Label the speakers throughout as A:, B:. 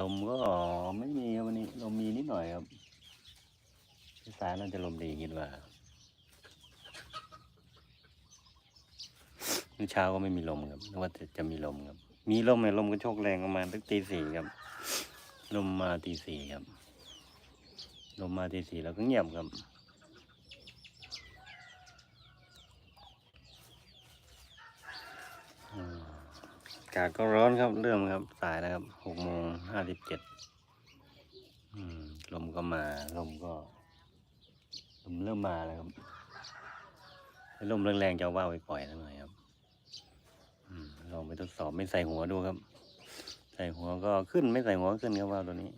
A: ลมก็ไม่มีวันนี้ลมมีนิดหน่อยครับสายน่าจะลมดีคิดว่าเมื่อเช้าก็ไม่มีลมครับนึกว่าจะจะมีลมครับ มีลมไหมลมก็โชกแรงประมาณตั้งตีสี่ครับ ลมมาตีสี่ครับ ลมมาตีสี่แล้วก็เงียบครับ อืมอากาศก็ร้อนครับ เริ่มครับ สายแล้วครับหกโมงห้าสิบเจ็ดลมก็มา ลมก็ลมเริ่มมาแล้วครับลมแรงๆจะว่าวไปปล่อยแล้วหน่อยครับอลองไปทดสอบไม่ใส่หัวดูครับ ใส่หัวก็ขึ้นไม่ใส่หัวก็ขึ้นครับว่าวตัวนี้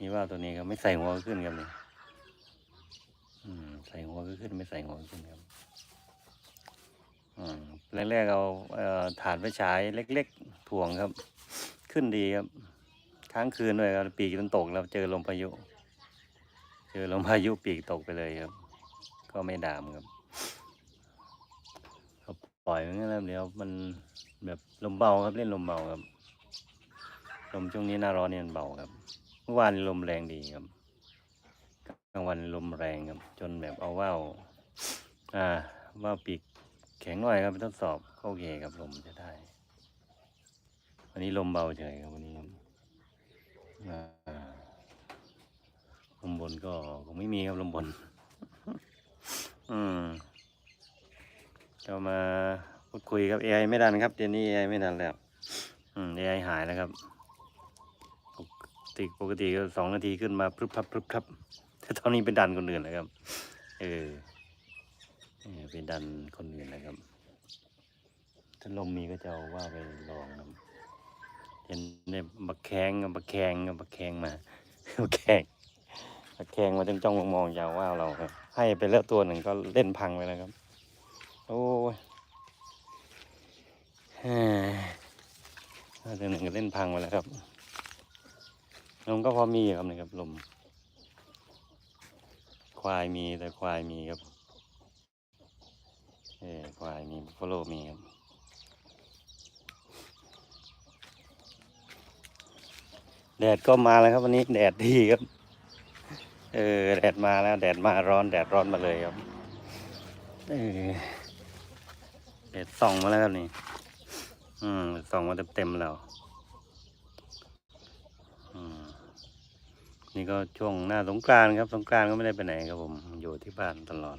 A: นี่ว่าวตัวนี้ครับไม่ใส่หัวก็ขึ้นครับนี่ใส่หัวก็ขึ้นไม่ใส่หัวก็ขึ้นครับ แรกๆเอาถ่านไฟฉายเล็กๆถ่วงครับ ขึ้นดีครับ ค้างคืนด้วยครับปีกมันตกแล้วเจอลมพายุ เจอลมพายุปีกตกไปเลยครับ ก็ไม่ดามครับปล่อยมันแล้วเดี๋ยวมันแบบลมเบาครับเล่นลมเบาครับลมช่วงนี้หน้าร้อนเนี่ยมันเบาครับ เมื่อวานลมแรงดีครับกลางวันลมแรงครับ จนแบบเอาว่าวอ่าว่าวปีก แข็งหน่อยครับทดสอบก็โอเคครับลมจะได้ วันนี้ลมเบาเฉยครับวันนี้ลมบนก็คงไม่มีครับลมบน อืมเรามาพูดคุยครับ AI ไม่ดันครับเดี๋ยวนี้ AI ไม่ดันแล้ว อืม AI หายแล้วครับ ปกติปกติก็สองนาทีขึ้นมาพรึบพับพรึบพรับแต่ตอนนี้เป็นดันคนอื่นแล้วครับ เออ ไปดันคนอื่นนะครับ ถ้าลมมีก็จะเอาว่าไปลองครับเห็นในบักแข้งกับบักแข้งกับบักแขงมาบักแขงบักแขงมาจ้องจ้องมองๆยาวว่าเราครับ ให้ไปแล้วตัวหนึ่งก็เล่นพังไปแล้วครับ โอ้ยฮ้ยตัวหนึ่งก็เล่นพังไปแล้วครับลมก็พอมีครับนะครับลมควายมีแต่ควายมีครับ ออควายมีฟอลโลมีครับแดดก็มาแล้วครับวันนี้แดดดีครับ เออแดดมาแล้ว แดดมาร้อนแดดร้อนมาเลยครับเออแดดส่องมาแล้วครับนี่ อืมส่องมาเต็มๆแล้วอืมนี่ก็ช่วงหน้าสงกรานต์ครับสงกรานต์ก็ไม่ได้ไปไหนครับผมอยู่ที่บ้านตลอด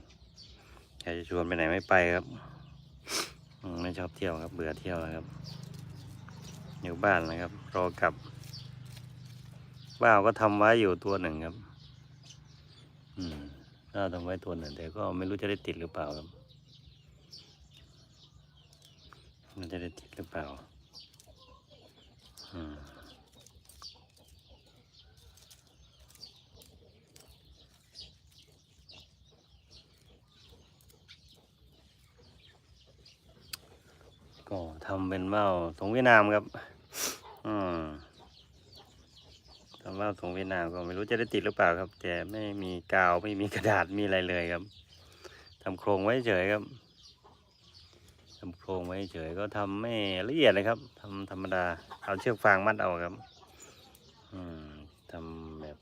A: ครจะชวนไปไหนไม่ไปครับไม่ชอบเที่ยวครับ เบื่อเที่ยวนะครับ อยู่บ้านนะครับ รอกลับว่าก็ทำไว้อยู่ตัวหนึ่งครับ อืมว่าทำไว้ตัวหนึ่งแต่ก็ไม่รู้จะได้ติดหรือเปล่าครับมันจะได้ติดหรือเปล่า อืม ก็ทำเป็นว่าวสงเวียดนามครับ อืมทำว่าวสงเวียดนามก็ไม่รู้จะได้ติดหรือเปล่าครับ แต่ไม่มีกาวไม่มีกระดาษมีอะไรเลยครับทำโครงไว้เฉยครับทำโครงไว้เฉยก็ทำไม่ละเอียดเลยครับทำธรรมดา เอาเชือกฟางมัดเอาครับ อืมทำแบบ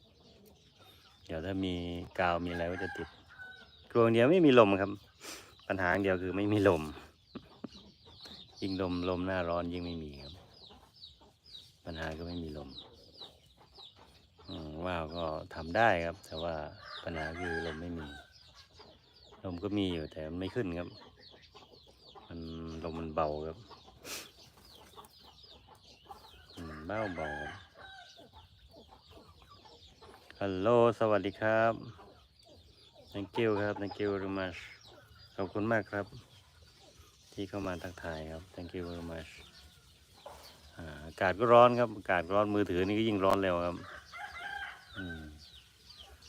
A: เดี๋ยวถ้ามีกาวมีอะไรก็จะติดกลวงเดียวไม่มีลมครับ ปัญหาเดียวคือไม่มีลม ยิ่งลมลมหน้าร้อนยิ่งไม่มีครับ ปัญหาก็ไม่มีลมว่าวก็ทำได้ครับ แต่ว่าปัญหาคือลมไม่มี ลมก็มีอยู่แต่มันไม่ขึ้นครับ มันลมมันเบาครับมันเบาเบาฮัลโหลสวัสดีครับ thank you ครับ thank you very much ขอบคุณมากครับ ที่เข้ามาทักทายครับ thank you very much อากาศก็ร้อนครับ อากาศร้อนมือถือนี่ก็ยิ่งร้อนเร็วครับ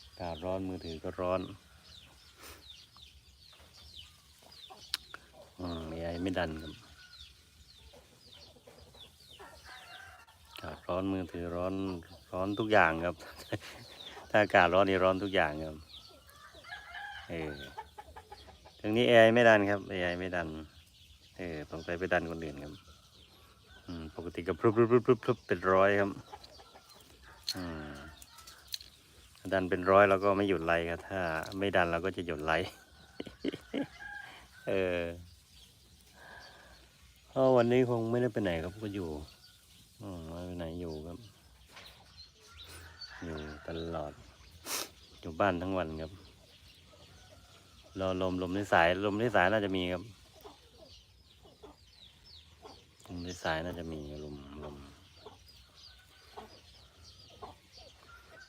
A: อากาศร้อนมือถือก็ร้อนอืมไอไม่ดันครับอากาศร้อนมือถือร้อนร้อนทุกอย่างครับ ถ้าอากาศร้อนนี่ร้อนทุกอย่างครับ เออทางนี้ AI ไม่ดันครับ AI ไม่ดัน เออต้องไปไปดันคนอื่นครับปกติก็พรุบพรุบพรุบพรุบพรุบเป็นร้อยครับดันเป็นร้อยเราก็ไม่หยุดไหลครับ ถ้า ไม่ดันเราก็จะหยุดไหลเออพราะวันนี้คงไม่ได้ไปไหนครับก็อยู่ อืมไม่ไปไหนอยู่ครับ อยู่ตลอด อยู่บ้านทั้งวันครับ รอลมลมในสาย ลมในสายน่าจะมีครับ ลมในสายน่าจะมีลมลม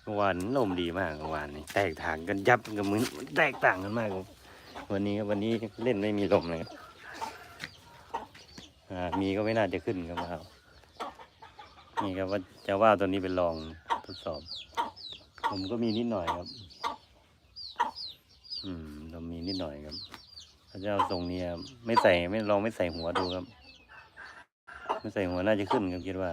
A: เมื่อวานลมดีมากเมื่อวานนี้แตกต่างกันยับกับมือแตกต่างกันมากครับวันนี้วันนี้เล่นไม่มีลมเลยอ่ามีก็ไม่น่าจะขึ้นครับครับ นี่ครับว่าจะว่าตัวนี้เป็นลองทดสอบ ผมก็มีนิดหน่อยครับ อืมเรามีนิดหน่อยครับพระเจ้าทรงเนี้ไม่ใส่ไม่ลองไม่ใส่หัวดูครับ ไม่ใส่หัวน่าจะขึ้นครับคิดว่า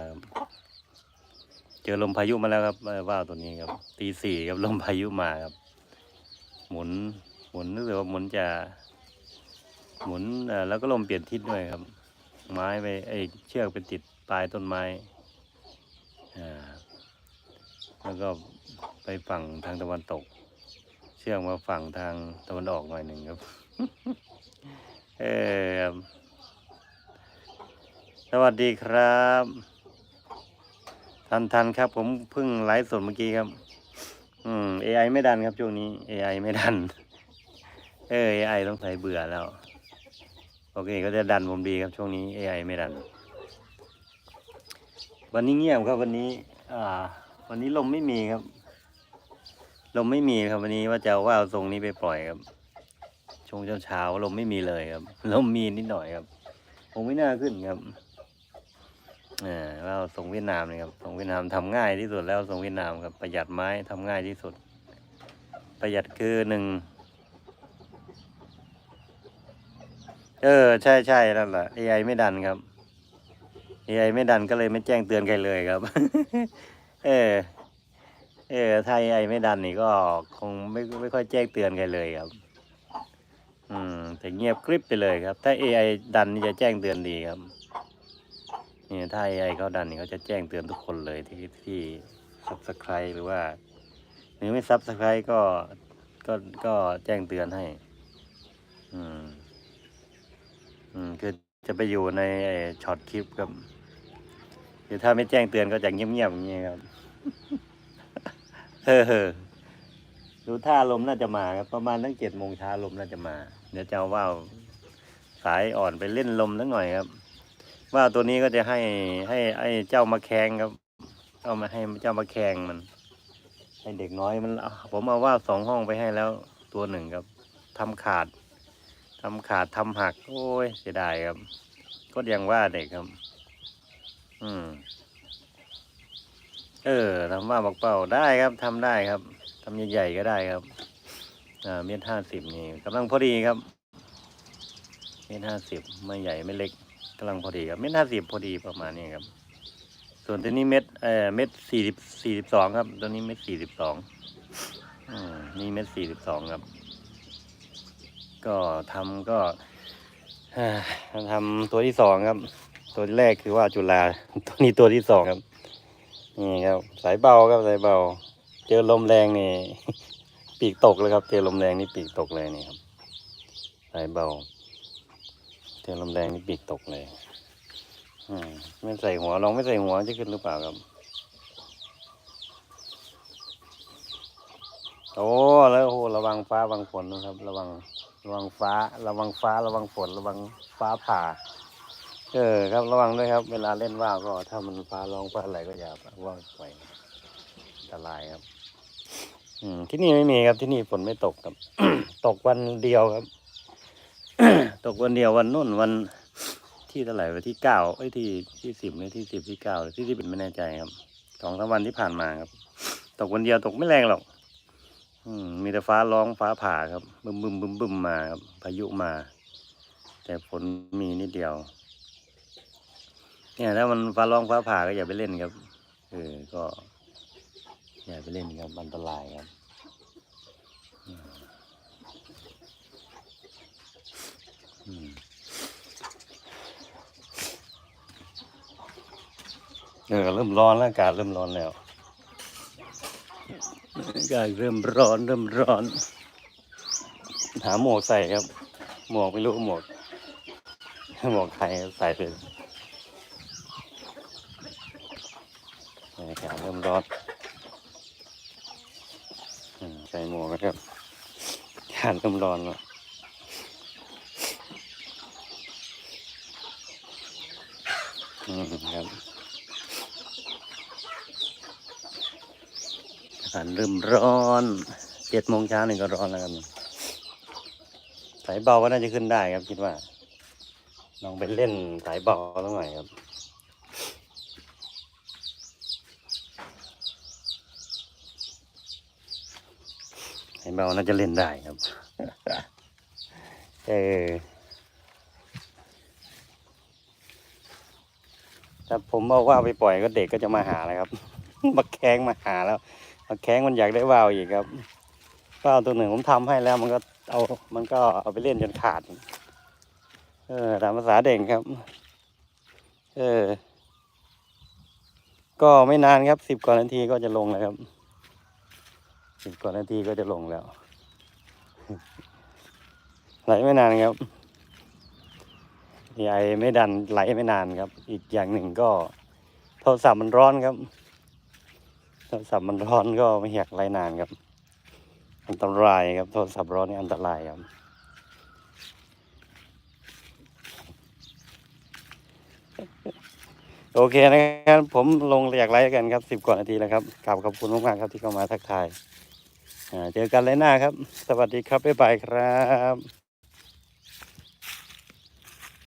A: เจอลมพายุมาแล้วครับว่าวตัวนี้ครับตีสี่ครับลมพายุมาครับ หมุนหมุนรู้สึกว่าหมุนจะหมุนแล้วก็ลมเปลี่ยนทิศด้วยครับ ไม้ไปไอยเชือกไปติดปลายต้นไม้อ่าแล้วก็ไปฝั่งทางตะวันตก เชือกมาฝั่งทางตะวันออกหน่อยหนึ่งครับ เออ สวัสดีครับ ทันทันครับ ผมเพิ่งไลฟ์สดเมื่อกี้ครับ อืม AI ไม่ดันครับช่วงนี้ AI ไม่ดัน เออ AI ต้องใส่เบื่อแล้วโอเคก็จะดันผมดีครับช่วงนี้ AI ไม่ดัน วันนี้เงียบครับวันนี้ อ่า วันนี้ลมไม่มีครับ ลมไม่มีครับวันนี้ว่าจะเอาว่าวทรงนี้ไปปล่อยครับช่วงเช้าเช้าลมไม่มีเลยครับ ลมมีนิดหน่อยครับคงไม่น่าขึ้นครับ อ่าว่าวทรงเวียดนามเลยครับทรงเวียดนามทำง่ายที่สุดแล้วทรงเวียดนามครับประหยัดไม้ทำง่ายที่สุด ประหยัดคือหนึ่งเออใช่ใช่นั่นแหละ AI ไม่ดันครับ AI ไม่ดันก็เลยไม่แจ้งเตือนใครเลยครับ เออเออถ้า AI ไม่ดันนี่ก็คงไม่ไม่ค่อยแจ้งเตือนใครเลยครับ อืมแต่เงียบกริบไปเลยครับ ถ้า AI ดันนี่จะแจ้งเตือนดีครับ นี่ถ้า AI เขาดันนี่เขาจะแจ้งเตือนทุกคนเลยที่ที่ subscribe หรือว่า หรือไม่ subscribe ก็ก็ก็แจ้งเตือนให้ อืม อืมคือจะไปอยู่ในช็อตคลิปครับคือถ้าไม่แจ้งเตือนก็จะเงียบๆอย่างเงี้ยครับเฮ้อดูท่าลมน่าจะมาครับประมาณตั้งเจ็ดโมงเช้าลมน่าจะมา เดี๋ยวจะเอาว่าวสายอ่อนไปเล่นลมสักหน่อยครับ ว่าตัวนี้ก็จะให้ให้ไอ้เจ้ามาแคงครับเอามาให้เจ้ามาแคงมัน ให้เด็กน้อยมันผมเอาว่าสองห้องไปให้แล้วตัวหนึ่งครับทำขาดทำขาดทำหัก โอ้ยเสียดายครับ ก็ยังว่าเด็กครับ อืม เออทำว่าบอกเป้าได้ครับทำได้ครับทำใหญ่ๆก็ได้ครับ อ่าเมตรห้าสิบนี่กำลังพอดีครับ เมตรห้าสิบไม่ใหญ่ไม่เล็กำลังพอดีครับเมตรห้าสิบพอดีประมาณนี้ครับ ส่วนตัวนี้เม็ดเอ่อเม็ดสี่สิบสี่สิบสองครับ ตัวนี้เม็ดสี่สิบสองอืมนี่เม็ดสี่สิบสองครับ ก็ทำก็เอ่อทำตัวที่สองครับ ตัวแรกคือว่าจุฬาตัวนี้ตัวที่สองครับนี่ครับ สายเบาครับสายเบา เจอลมแรงนี่ ปีกตกเลยครับ เจอลมแรงนี่ปีกตกเลยนี่ครับ สายเบา เจอลมแรงนี่ปีกตกเลย ไม่ใส่หัวลองไม่ใส่หัวจะขึ้นหรือเปล่าครับโอ้แล้วโอ้โหระวังฟ้าระวังฝนนะครับ ระวังระวังฟ้า ระวังฟ้า ระวังฝน ระวังฟ้าผ่า เออครับระวังด้วยครับ เวลาเล่นว่าวก็ ถ้ามันฟ้าร้องฟ้าอะไรก็อย่าว่าวปอยอันตรายครับ อืมที่นี่ไม่มีครับที่นี่ฝนไม่ตกครับ ตกวันเดียวครับ ตกวันเดียววันนู่นวัน ที่เท่าไหร่วันที่เก้าเอ้ยที่ที่สิบหรือที่สิบที่เก้าที่ที่เป็นไม่แน่ใจครับสองสามวันที่ผ่านมาครับ ตกวันเดียวตกไม่แรงหรอก อืม มีแต่ฟ้าร้องฟ้าผ่าครับบึมบึมบึมบึมมาครับพายุมา แต่ฝนมีนิดเดียว เนี่ยถ้ามันฟ้าร้องฟ้าผ่าก็อย่าไปเล่นครับเออก็ อย่าไปเล่นครับอันตรายครับอืมอืมเออเริ่มร้อนแล้วอากาศเริ่มร้อนแล้วอากาศเริ่มร้อนเริ่มร้อน หาหมวกใส่ครับ หมวกไม่รู้หมวกหมวกใครใส่เลยอากาศเริ่มร้อนใส่หมวกนะครับอากาศเริ่มร้อนแล้วอืมครับอากา ศเริ่มร้อนเจ็ดโมงเช้าหนี่งก็ร้อนแล้วครับสายเบาก็น่าจะขึ้นได้ครับคิดว่าลองไปเล่นสายเบาสักหน่อยครับสายเบาน่าจะเล่นได้ครับเออถ้าผมเอาว่าไปปล่อยก็เด็กก็จะมาหาแล้วครับมาแข้งมาหาแล้ว แข้งมันอยากได้วาวอีกครับวาวตัวหนึ่งผมทำให้แล้วมันก็เอา มันก็เอาไปเล่นจนขาด เออตามภาษาเด็กครับ เออ ก็ไม่นานครับสิบกว่านาทีก็จะลงแล้วครับสิบกว่านาทีก็จะลงแล้ว ไหลไม่นานครับใหญ่ไม่ดันไหลไม่นานครับ อีกอย่างหนึ่งก็โทรศัพท์มันร้อนครับ รศัพท์มันร้อนก็ไม่อยากไหลนานครับ อันตรายครับโทรศัพท์ร้อนนี่อันตรายครับ โอเคนะครับ ผมลงอยากไลฟ์กันครับสิบกว่านาทีแล้วครับกราบขอบคุณมากๆครับที่เข้ามาทักทายเจอกันเลยหน้าครับ สวัสดีครับบ๊ายบายครับ